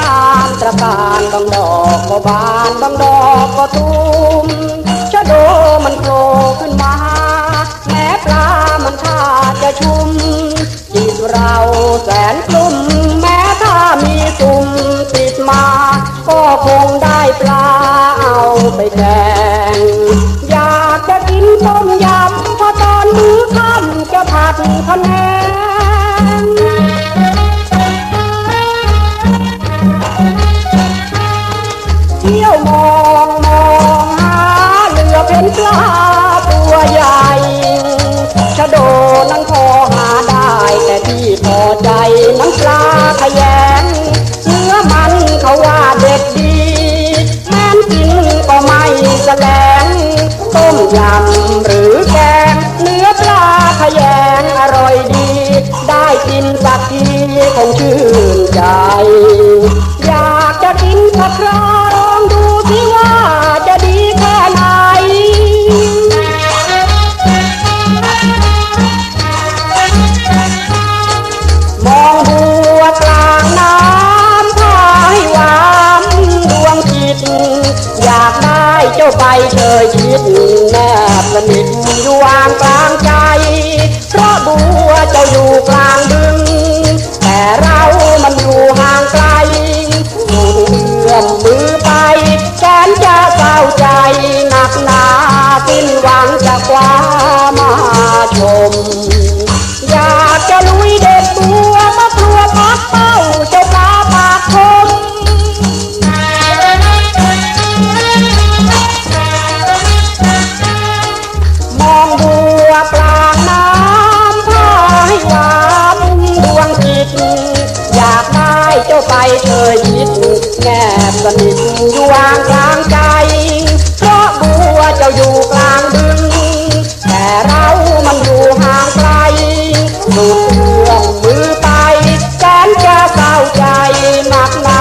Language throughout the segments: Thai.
งานบางดอกก็บานบางดอกก็ตุมชะโดมันโผล่ขึ้นมา แม้ปลามันท่าจะชุมจิตเราแสนกลุ่มแม้ถ้ามีสุ่มติดมา ก็คงได้ปลาเอาไปแกงอยากจะกินต้มยำพอตอนมื้อค่ำจะผัดคะแนน น้ำปลาขยงเนื้อมันเขาว่าเด็ดดี แม้นกินก็ไม่แสลงต้มยำหรือแกงเนื้อปลาขยงอร่อยดี ได้กินสักทีคงชื่นใจ ได้เจ้าไปเชยชิดแนบสนิทอยู่วางกลางใจ เพราะบัวเจ้าอยู่กลางดึง แต่เรามันอยู่ห่างไกลเอื้อมมือไปแสนจะเศร้าใจหนักหนาสิ้นหวังจะคว้ามาชม เอ่ยพิดแนบสนิทอยู่วงกลางใจ เพราะบัวเจ้าอยู่กลางดึง แต่เรามันอยู่ห่างไกลสุดเอื้อมมือไปแสนจะเศร้าใจหนักหนา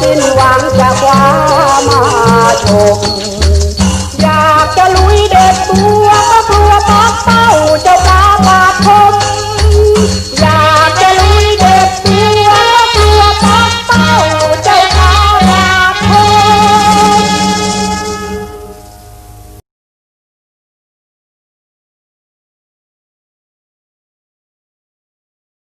สิ้นหวังจะคว้ามาชม